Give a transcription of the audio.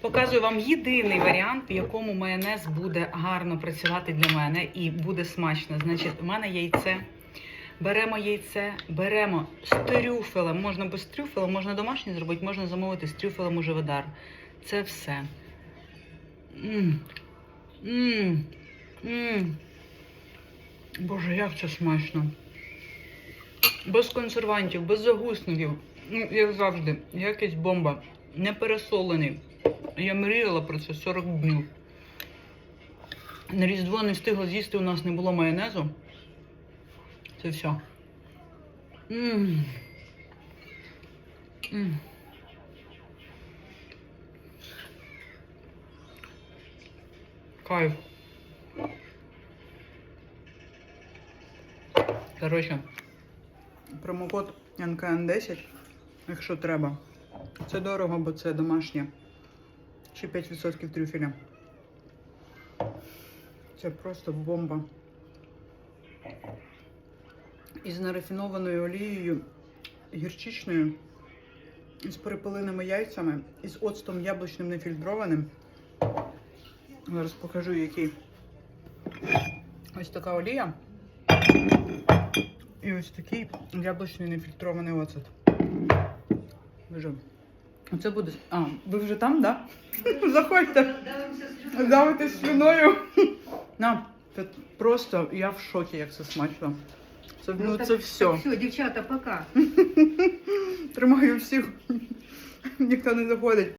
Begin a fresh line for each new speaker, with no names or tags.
Показую вам єдиний варіант, в якому майонез буде гарно працювати для мене і буде смачно. Значить, у мене яйце. Беремо яйце, беремо з трюфелем. Можна без трюфела, можна домашнє зробити, можна замовити з трюфелем у живодар. Це все. М. М. М. Боже, як це смачно. Без консервантів, без загусників. Ну, як завжди, якась бомба. Не пересолений. Я мріяла про це 40 днів. На Різдво не встигла з'їсти, у нас не було майонезу. Це все. М. М. Кайф. Коротше, промокод НКН10, якщо треба. Це дорого, бо це домашнє. Ще 5% трюфеля. Це просто бомба. Із нерафінованою олією гірчичною, з перепиленими яйцями, із оцтом яблучним нефільтрованим. Зараз покажу, який. Ось така олія. І ось такий яблучний нефільтрований оцет. Дуже. Оце буде. А, ви вже там, так? Да? Заходьте. Давайте слюною. На, це просто я в шокі, як це смачно. Це, ну,
так-
це все.
Так, все, дівчата, пока.
Тримаю всіх. Ніхто не заходить.